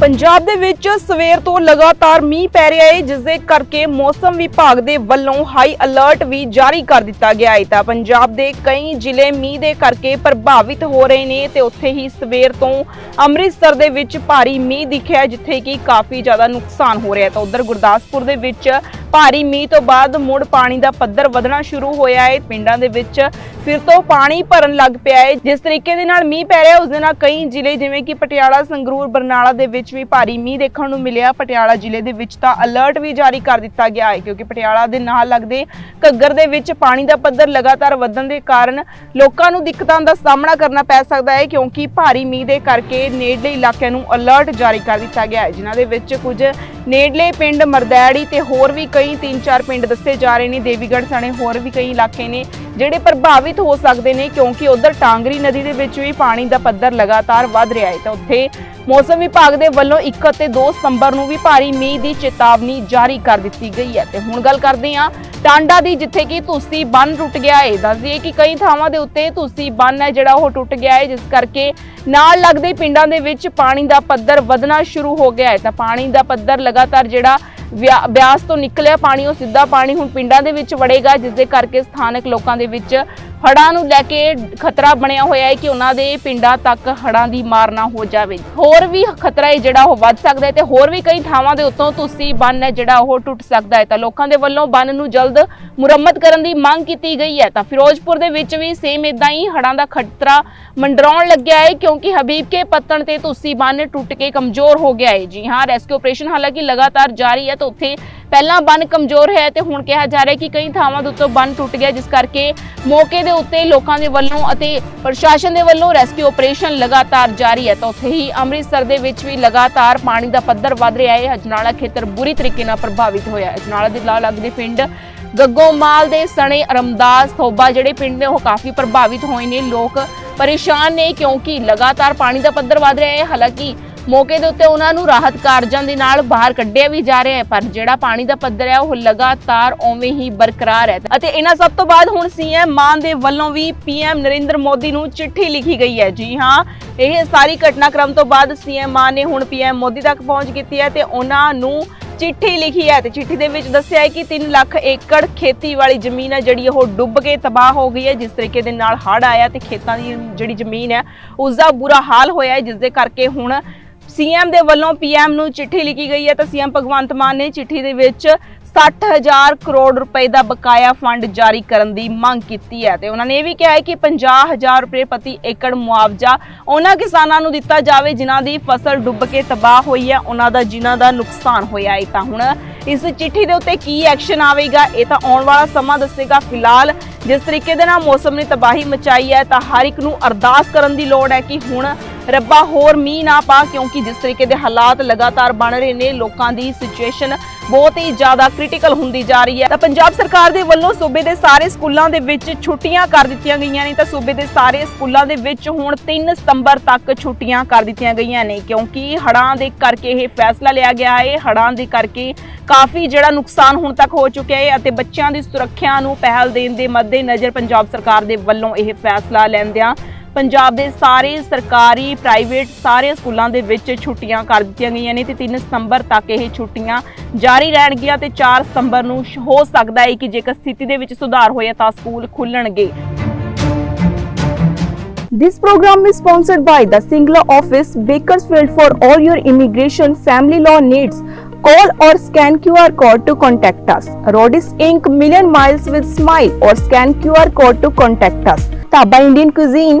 ਪੰਜਾਬ ਦੇ ਵਿੱਚ ਸਵੇਰ ਤੋਂ ਲਗਾਤਾਰ ਮੀਂਹ ਪੈ ਰਿਹਾ ਹੈ ਜਿਸ ਦੇ ਕਰਕੇ ਮੌਸਮ ਵਿਭਾਗ ਦੇ ਵੱਲੋਂ ਹਾਈ ਅਲਰਟ ਵੀ ਜਾਰੀ ਕਰ ਦਿੱਤਾ ਗਿਆ ਹੈ ਤਾਂ ਪੰਜਾਬ ਦੇ ਕਈ ਜ਼ਿਲ੍ਹੇ ਮੀਂਹ ਦੇ ਕਰਕੇ ਪ੍ਰਭਾਵਿਤ ਹੋ ਰਹੇ ਨੇ ਤੇ ਉੱਥੇ ਹੀ ਸਵੇਰ ਤੋਂ ਅੰਮ੍ਰਿਤਸਰ ਦੇ ਵਿੱਚ ਭਾਰੀ ਮੀਂਹ ਦਿਖਿਆ, ਜਿੱਥੇ ਕਿ ਕਾਫੀ ਜ਼ਿਆਦਾ ਨੁਕਸਾਨ ਹੋ ਰਿਹਾ। ਤਾਂ ਉਧਰ ਗੁਰਦਾਸਪੁਰ ਦੇ ਵਿੱਚ ਭਾਰੀ ਮੀਂਹ ਤੋਂ ਬਾਅਦ ਮੁੜ ਪਾਣੀ ਦਾ ਪੱਧਰ ਵਧਣਾ ਸ਼ੁਰੂ ਹੋਇਆ ਹੈ ਪਿੰਡਾਂ ਦੇ ਵਿੱਚ ਫਿਰ ਤੋਂ ਪਾਣੀ ਭਰਨ ਲੱਗ ਪਿਆ ਹੈ ਜਿਸ ਤਰੀਕੇ ਦੇ ਨਾਲ ਮੀਂਹ ਪੈ ਰਿਹਾ, ਉਸ ਦੇ ਨਾਲ ਕਈ ਜ਼ਿਲ੍ਹੇ ਜਿਵੇਂ ਕਿ ਪਟਿਆਲਾ, ਸੰਗਰੂਰ, ਬਰਨਾਲਾ ਦੇ ਵਿੱਚ ਵੀ ਭਾਰੀ ਮੀਂਹ ਦੇਖਣ ਨੂੰ ਮਿਲਿਆ। ਪਟਿਆਲਾ ਜ਼ਿਲ੍ਹੇ ਦੇ ਵਿੱਚ ਤਾਂ ਅਲਰਟ ਵੀ ਜਾਰੀ ਕਰ ਦਿੱਤਾ ਗਿਆ ਹੈ ਕਿਉਂਕਿ ਪਟਿਆਲਾ ਦੇ ਨਾਲ ਲੱਗਦੇ ਘੱਗਰ ਦੇ ਵਿੱਚ ਪਾਣੀ ਦਾ ਪੱਧਰ ਲਗਾਤਾਰ ਵਧਣ ਦੇ ਕਾਰਨ ਲੋਕਾਂ ਨੂੰ ਦਿੱਕਤਾਂ ਦਾ ਸਾਹਮਣਾ ਕਰਨਾ ਪੈ ਸਕਦਾ ਹੈ ਕਿਉਂਕਿ ਭਾਰੀ ਮੀਂਹ ਦੇ ਕਰਕੇ ਨੇੜਲੇ ਇਲਾਕਿਆਂ ਨੂੰ ਅਲਰਟ ਜਾਰੀ ਕਰ ਦਿੱਤਾ ਗਿਆ ਹੈ, ਜਿਨ੍ਹਾਂ ਦੇ ਵਿੱਚ ਕੁਝ ਨੇੜਲੇ ਪਿੰਡ ਮਰਦੈੜੀ ਤੇ ਹੋਰ ਵੀ ਕਈ 3-4 ਪਿੰਡ ਦੱਸੇ ਜਾ ਰਹੇ ਨੇ, ਦੇਵੀਗੜ੍ਹ ਸਣੇ ਹੋਰ ਵੀ ਕਈ ਇਲਾਕੇ ਨੇ, ਜਿਹੜੇ ਪ੍ਰਭਾਵਿਤ ਹੋ ਸਕਦੇ ਨੇ, ਕਿਉਂਕਿ ਉਧਰ ਟਾਂਗਰੀ ਨਦੀ ਦੇ ਵਿੱਚ ਵੀ ਪਾਣੀ ਦਾ ਪੱਧਰ ਲਗਾਤਾਰ ਵੱਧ ਰਿਹਾ ਹੈ। ਤਾਂ ਉੱਥੇ ਮੌਸਮ ਵਿਭਾਗ ਦੇ ਵੱਲੋਂ 1 ਅਤੇ 2 ਸਤੰਬਰ ਨੂੰ ਵੀ ਭਾਰੀ ਮੀਂਹ ਦੀ ਚੇਤਾਵਨੀ ਜਾਰੀ ਕਰ ਦਿੱਤੀ ਗਈ ਹੈ। ਤੇ ਹੁਣ ਗੱਲ ਕਰਦੇ ਹਾਂ ਟਾਂਡਾ ਦੀ, ਜਿੱਥੇ ਕਿ ਤੁਸੀਂ ਬੰਨ ਟੁੱਟ ਗਿਆ ਹੈ। ਦੱਸਦੀਏ ਕਿ ਕਈ ਥਾਵਾਂ ਦੇ ਉੱਤੇ ਤੁਸੀਂ ਬੰਨ ਹੈ, ਜਿਹੜਾ ਉਹ ਟੁੱਟ ਗਿਆ ਹੈ, ਜਿਸ ਕਰਕੇ ਨਾਲ ਲੱਗਦੇ ਪਿੰਡਾਂ ਦੇ ਵਿੱਚ ਪਾਣੀ ਦਾ ਪੱਧਰ ਵਧਣਾ ਸ਼ੁਰੂ ਹੋ ਗਿਆ ਹੈ। ਤਾਂ ਪਾਣੀ ਦਾ ਪੱਧਰ ਲਗਾਤਾਰ ਜਿਹੜਾ ਵਿਆ- ਬਿਆਸ ਤੋਂ ਨਿਕਲਿਆ ਪਾਣੀ, ਉਹ ਸਿੱਧਾ ਪਾਣੀ ਹੁਣ ਪਿੰਡਾਂ ਦੇ ਵਿੱਚ ਵੜੇਗਾ, ਜਿਸ ਦੇ ਕਰਕੇ ਸਥਾਨਕ ਲੋਕਾਂ ਦੇ ਵਿੱਚ ਹੜਾਂ ਨੂੰ ਲੈ ਕੇ ਖਤਰਾ ਬਣਿਆ ਹੋਇਆ ਹੈ ਕਿ ਉਹਨਾਂ ਦੇ ਪਿੰਡਾਂ ਤੱਕ ਹੜ੍ਹਾਂ ਦੀ ਮਾਰ ਨਾ ਹੋ ਜਾਵੇ। ਹੋਰ ਵੀ ਖਤਰਾ ਹੈ ਜਿਹੜਾ ਉਹ ਵੱਧ ਸਕਦਾ ਹੈ ਤੇ ਹੋਰ ਵੀ ਕਈ ਥਾਵਾਂ ਦੇ ਉੱਤੋਂ ਤੁਸੀਂ ਬੰਨ ਹੈ ਜਿਹੜਾ ਉਹ ਟੁੱਟ ਸਕਦਾ ਹੈ। ਤਾਂ ਲੋਕਾਂ ਦੇ ਵੱਲੋਂ ਬੰਨ ਨੂੰ ਜਲਦ ਮੁਰੰਮਤ ਕਰਨ ਦੀ ਮੰਗ ਕੀਤੀ ਗਈ ਹੈ। ਤਾਂ ਫਿਰੋਜ਼ਪੁਰ ਦੇ ਵਿੱਚ ਵੀ ਸੇਮ ਇਦਾਂ ਹੀ ਹੜ੍ਹਾਂ ਦਾ ਖਤਰਾ ਮੰਡਰਾਉਣ ਲੱਗਿਆ ਹੈ ਕਿਉਂਕਿ ਹਬੀਬ ਕੇ ਪੱਤਣ ਤੇ ਤੁਸੀਂ ਬੰਨ ਟੁੱਟ ਕੇ ਕਮਜ਼ੋਰ ਹੋ ਗਿਆ ਹੈ। ਜੀ ਹਾਂ ਰੈਸਕਿਊ ਆਪਰੇਸ਼ਨ ਹਾਲਾਂਕਿ ਲਗਾਤਾਰ ਜਾਰੀ ਹੈ ਤਾਂ ਉੱਥੇ ਪਹਿਲਾਂ ਬੰਨ ਕਮਜ਼ੋਰ ਹੈ ਤੇ ਹੁਣ ਕਿਹਾ ਜਾ ਰਿਹਾ ਕਿ ਕਈ ਥਾਵਾਂ ਦੇ ਉੱਤੇ ਬੰਨ ਟੁੱਟ ਗਿਆ, ਜਿਸ ਕਰਕੇ ਮੌਕੇ ਦੇ ਉੱਤੇ ਲੋਕਾਂ ਦੇ ਵੱਲੋਂ ਅਤੇ ਪ੍ਰਸ਼ਾਸਨ ਦੇ ਵੱਲੋਂ ਰੈਸਕਿਊ ਆਪਰੇਸ਼ਨ ਲਗਾਤਾਰ ਜਾਰੀ ਹੈ। ਤਾਂ ਉੱਥੇ ਹੀ ਅੰਮ੍ਰਿਤਸਰ ਦੇ ਵਿੱਚ ਵੀ ਲਗਾਤਾਰ ਪਾਣੀ ਦਾ ਪੱਧਰ ਵੱਧ ਰਿਹਾ ਹੈ। ਅਜਨਾਲਾ ਖੇਤਰ ਬੁਰੀ ਤਰੀਕੇ ਨਾਲ ਪ੍ਰਭਾਵਿਤ ਹੋਇਆ ਹੈ। ਹਜਨਾਲਾ ਦੇ ਨਾਲ ਲੱਗਦੇ ਪਿੰਡ ਗੱਗੋਮਾਲ ਦੇ ਸਣੇ ਅਰਮਦਾਸ ਥੋਬਾ ਜਿਹੜੇ ਪਿੰਡ ਨੇ, ਉਹ ਕਾਫੀ ਪ੍ਰਭਾਵਿਤ ਹੋਏ ਨੇ। ਲੋਕ ਪਰੇਸ਼ਾਨ ਨੇ ਕਿਉਂਕਿ ਲਗਾਤਾਰ ਪਾਣੀ ਦਾ ਪੱਧਰ ਵੱਧ ਰਿਹਾ ਹੈ। ਹਾਲਾਂਕਿ ਮੌਕੇ ਦੇ ਉੱਤੇ ਉਹਨਾਂ ਨੂੰ ਰਾਹਤ ਕਾਰਜਾਂ ਦੇ ਨਾਲ ਬਾਹਰ ਕੱਢਿਆ ਵੀ ਜਾ ਰਿਹਾ ਹੈ, ਪਰ ਜਿਹੜਾ ਪਾਣੀ ਦਾ ਪੱਧਰ ਹੈ, ਉਹ ਲਗਾਤਾਰ ਉਵੇਂ ਹੀ ਬਰਕਰਾਰ ਹੈ। ਅਤੇ ਇਹਨਾਂ ਸਭ ਤੋਂ ਬਾਅਦ ਹੁਣ ਸੀਐਮ ਮਾਨ ਦੇ ਵੱਲੋਂ ਵੀ ਪੀਐਮ ਨਰਿੰਦਰ ਮੋਦੀ ਨੂੰ ਚਿੱਠੀ ਲਿਖੀ ਗਈ ਹੈ। ਜੀ ਹਾਂ, ਇਹ ਸਾਰੀ ਘਟਨਾਕ੍ਰਮ ਤੋਂ ਬਾਅਦ ਸੀਐਮ ਮਾਨ ਨੇ ਹੁਣ ਪੀਐਮ ਮੋਦੀ ਤੱਕ ਪਹੁੰਚ ਕੀਤੀ ਹੈ ਤੇ ਉਹਨਾਂ ਨੂੰ ਚਿੱਠੀ ਲਿਖੀ ਹੈ ਤੇ ਚਿੱਠੀ ਦੇ ਵਿੱਚ ਦੱਸਿਆ ਹੈ ਕਿ 3 ਲੱਖ ਏਕੜ ਖੇਤੀ ਵਾਲੀ ਜ਼ਮੀਨ ਹੈ, ਜਿਹੜੀ ਉਹ ਡੁੱਬ ਕੇ ਤਬਾਹ ਹੋ ਗਈ ਹੈ, ਜਿਸ ਤਰੀਕੇ ਦੇ ਨਾਲ ਹੜ ਆਇਆ ਤੇ ਖੇਤਾਂ ਦੀ ਜਿਹੜੀ ਜ਼ਮੀਨ ਹੈ, ਉਸ ਦਾ ਬੁਰਾ ਹਾਲ ਹੋਇਆ ਹੈ ਜਿਸ ਦੇ ਕਰਕੇ ਹੁਣ ਸੀਐਮ ਦੇ ਵੱਲੋਂ ਪੀਐਮ ਨੂੰ ਚਿੱਠੀ ਲਿਖੀ ਗਈ ਹੈ ਤਾਂ ਸੀਐਮ ਭਗਵੰਤ ਮਾਨ ਨੇ ਚਿੱਠੀ ਦੇ ਵਿੱਚ 60000 ਕਰੋੜ ਰੁਪਏ ਦਾ ਬਕਾਇਆ ਫੰਡ ਜਾਰੀ ਕਰਨ ਦੀ ਮੰਗ ਕੀਤੀ ਹੈ ਤੇ ਉਹਨਾਂ ਨੇ ਇਹ ਵੀ ਕਿਹਾ ਹੈ ਕਿ 50000 ਰੁਪਏ ਪ੍ਰਤੀ ਏਕੜ ਮੁਆਵਜ਼ਾ ਉਹਨਾਂ ਕਿਸਾਨਾਂ ਨੂੰ ਦਿੱਤਾ ਜਾਵੇ, ਜਿਨ੍ਹਾਂ ਦੀ ਫਸਲ ਡੁੱਬ ਕੇ ਤਬਾਹ ਹੋਈ ਹੈ, ਉਹਨਾਂ ਦਾ ਜਿਨ੍ਹਾਂ ਦਾ ਨੁਕਸਾਨ ਹੋਇਆ ਹੈ। ਤਾਂ ਹੁਣ ਇਸ ਚਿੱਠੀ ਦੇ ਉੱਤੇ ਕੀ ਐਕਸ਼ਨ ਆਵੇਗਾ, ਇਹ ਤਾਂ ਆਉਣ ਵਾਲਾ ਸਮਾਂ ਦੱਸੇਗਾ। ਫਿਲਹਾਲ ਜਿਸ ਤਰੀਕੇ ਦੇ ਨਾਲ ਮੌਸਮ ਨੇ ਤਬਾਹੀ ਮਚਾਈ ਹੈ, ਤਾਂ ਹਰ ਇੱਕ ਨੂੰ ਅਰਦਾਸ ਕਰਨ ਦੀ ਲੋੜ ਹੈ ਕਿ ਹੁਣ ਰੱਬਾ ਹੋਰ ਮੀਂਹ ਨਾ ਪਾ, ਕਿਉਂਕਿ ਜਿਸ ਤਰੀਕੇ ਦੇ ਹਾਲਾਤ ਲਗਾਤਾਰ ਬਣ ਰਹੇ ਨੇ, ਲੋਕਾਂ ਦੀ ਸਿਚੁਏਸ਼ਨ ਬਹੁਤ ਹੀ ਜ਼ਿਆਦਾ ਕ੍ਰਿਟੀਕਲ ਹੁੰਦੀ ਜਾ ਰਹੀ ਹੈ। ਤਾਂ ਪੰਜਾਬ ਸਰਕਾਰ ਦੇ ਵੱਲੋਂ ਸੂਬੇ ਦੇ ਸਾਰੇ ਸਕੂਲਾਂ ਦੇ ਵਿੱਚ ਛੁੱਟੀਆਂ ਕਰ ਦਿੱਤੀਆਂ ਗਈਆਂ ਨੇ। ਤਾਂ ਸੂਬੇ ਦੇ ਸਾਰੇ ਸਕੂਲਾਂ ਦੇ ਵਿੱਚ ਹੁਣ 3 ਸਤੰਬਰ ਤੱਕ ਛੁੱਟੀਆਂ ਕਰ ਦਿੱਤੀਆਂ ਗਈਆਂ ਨੇ, ਕਿਉਂਕਿ ਹੜ੍ਹਾਂ ਦੇ ਕਰਕੇ ਇਹ ਫੈਸਲਾ ਲਿਆ ਗਿਆ ਹੈ। ਹੜ੍ਹਾਂ ਦੇ ਕਰਕੇ ਕਾਫੀ ਜਿਹੜਾ ਨੁਕਸਾਨ ਹੁਣ ਤੱਕ ਹੋ ਚੁੱਕਿਆ ਹੈ ਅਤੇ ਬੱਚਿਆਂ ਦੀ ਸੁਰੱਖਿਆ ਨੂੰ ਪਹਿਲ ਦੇਣ ਦੇ ਮੱਦੇਨਜ਼ਰ ਪੰਜਾਬ ਸਰਕਾਰ ਦੇ ਵੱਲੋਂ ਇਹ ਫੈਸਲਾ ਲੈਂਦਿਆਂ ਪੰਜਾਬ ਦੇ ਸਾਰੇ ਸਰਕਾਰੀ ਪ੍ਰਾਈਵੇਟ ਸਾਰੇ ਸਕੂਲਾਂ ਦੇ ਵਿੱਚ ਛੁੱਟੀਆਂ ਕਰ ਦਿੱਤੀਆਂ ਗਈਆਂ ਨੇ ਤੇ 3 ਸਤੰਬਰ ਤੱਕ ਇਹ ਛੁੱਟੀਆਂ ਜਾਰੀ ਰਹਿਣਗੀਆਂ ਤੇ 4 ਸਤੰਬਰ ਨੂੰ ਸ਼- ਹੋ ਸਕਦਾ ਹੈ ਕਿ ਜੇਕਰ ਸਥਿਤੀ ਦੇ ਵਿੱਚ ਸੁਧਾਰ ਹੋਇਆ ਤਾਂ ਸਕੂਲ ਖੁੱਲਣਗੇ This program is sponsored by the Singla office, Bakersfield for all your immigration family law needs. Call or scan QR code to contact us. Rodis Inc. Million Miles with Smile or scan QR code to contact us. Taba Indian Cuisine,